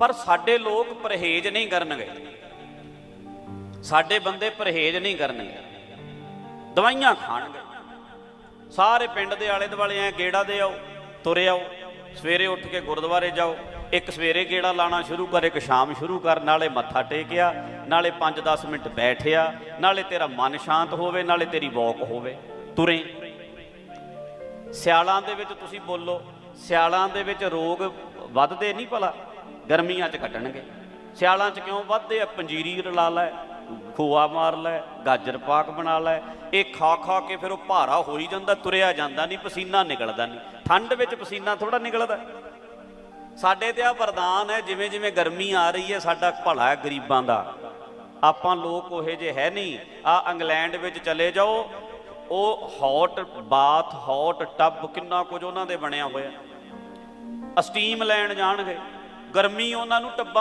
ਪਰ ਸਾਡੇ ਲੋਕ ਪਰਹੇਜ਼ ਨਹੀਂ ਕਰਨਗੇ। ਸਾਡੇ ਬੰਦੇ ਪਰਹੇਜ਼ ਨਹੀਂ ਕਰਨਗੇ। ਦਵਾਈਆਂ ਖਾਣਗੇ। ਸਾਰੇ ਪਿੰਡ ਦੇ ਆਲੇ ਦੁਆਲੇ ਐ ਗੇੜਾ ਦੇ ਆਓ, ਤੁਰੇ ਆਓ। ਸਵੇਰੇ ਉੱਠ ਕੇ ਗੁਰਦੁਆਰੇ ਜਾਓ। ਇੱਕ ਸਵੇਰੇ ਗੇੜਾ ਲਾਣਾ ਸ਼ੁਰੂ ਕਰ, ਇੱਕ ਸ਼ਾਮ ਸ਼ੁਰੂ ਕਰ, ਨਾਲੇ ਮੱਥਾ ਟੇਕਿਆ, ਨਾਲੇ 5-10 ਮਿੰਟ ਬੈਠਿਆ, ਨਾਲੇ ਤੇਰਾ ਮਨ ਸ਼ਾਂਤ ਹੋਵੇ, ਨਾਲੇ ਤੇਰੀ ਵਾਕ ਹੋਵੇ। ਤੁਰੇ। ਸਿਆਲਾਂ ਦੇ ਵਿੱਚ ਤੁਸੀਂ ਬੋਲੋ, ਸਿਆਲਾਂ ਦੇ ਵਿੱਚ ਰੋਗ ਵੱਧਦੇ ਨਹੀਂ ਭਲਾ? ਗਰਮੀਆਂ 'ਚ ਘਟਣਗੇ ਸਿਆਲਾਂ 'ਚ ਕਿਉਂ? ਵੱਧਦੇ ਆ, ਪੰਜੀਰੀ ਰਲਾ ਲੈ, ਖੋਆ ਮਾਰ ਲੈ, ਗਾਜਰ ਪਾਕ ਬਣਾ ਲੈ। ਇਹ ਖਾ ਖਾ ਕੇ ਫਿਰ ਉਹ ਭਾਰਾ ਹੋ ਹੀ ਜਾਂਦਾ, ਤੁਰਿਆ ਜਾਂਦਾ ਨਹੀਂ, ਪਸੀਨਾ ਨਿਕਲਦਾ ਨਹੀਂ। ਠੰਡ ਵਿੱਚ ਪਸੀਨਾ ਥੋੜਾ ਨਿਕਲਦਾ। ਸਾਡੇ ਤੇ ਆ ਵਰਦਾਨ ਹੈ, ਜਿਵੇਂ ਜਿਵੇਂ ਗਰਮੀ ਆ ਰਹੀ ਹੈ, ਸਾਡਾ ਭਲਾ ਹੈ ਗਰੀਬਾਂ ਦਾ। ਆਪਾਂ ਲੋਕ ਉਹੇ ਜੇ ਹੈ ਨਹੀਂ। ਆ ਇੰਗਲੈਂਡ ਵਿੱਚ ਚਲੇ ਜਾਓ, ਉਹ ਹੌਟ ਬਾਥ ਹੌਟ ਟੱਬ ਕਿੰਨਾ ਕੁਝ ਉਹਨਾਂ ਦੇ ਬਣਿਆ ਹੋਇਆ। ਸਟੀਮ ਲੈਣ ਜਾਣਗੇ। ਗਰਮੀ ਉਹਨਾਂ ਨੂੰ ਟੱਬਾਂ